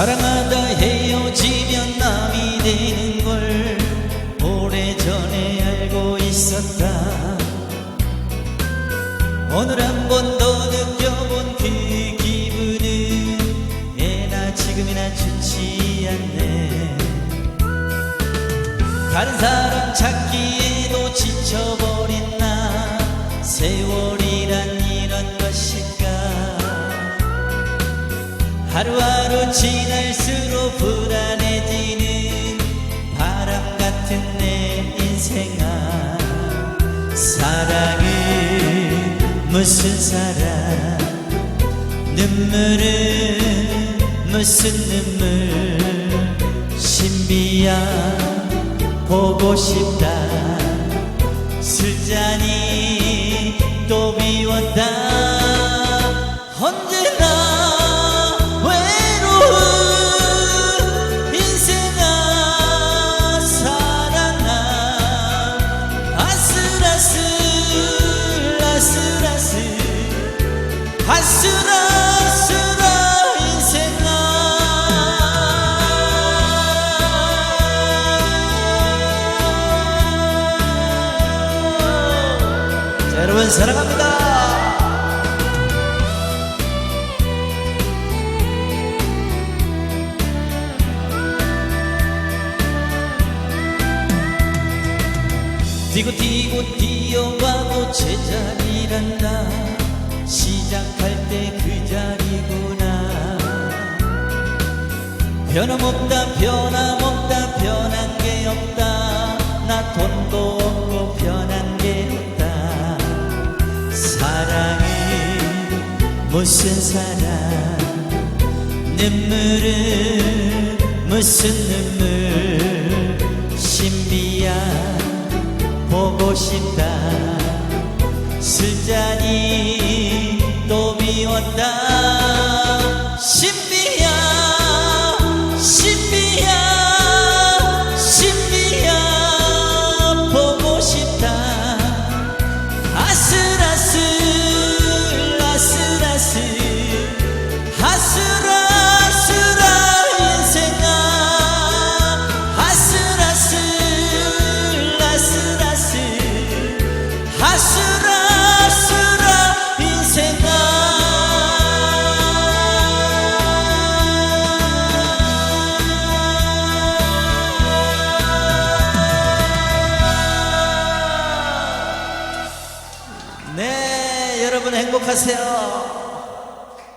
사랑하다 헤어지면 남이 되는 걸 오래전에 알고 있었다. 오늘 한 번 더 느껴본 그 기분은 예나 지금이나 좋지 않네. 다른 사람 찾기에도 지쳐 하루하루 지날수록 불안해지는 바람 같은 내 인생아. 사랑은 무슨 사랑? 눈물은 무슨 눈물? 신비야 보고 싶다. 술잔이 또 비웠다. 언제 여러분 사랑합니다. 뛰고 뛰고 뛰어와도 제자리란다 변함없다 변함없다 변한 게 없다. 나 돈도 없고 변한 게 없다. 사랑은 무슨 사랑? 눈물은 무슨 눈물? 신비야 보고 싶다. 술잔이 또 비웠다 여러분 행복하세요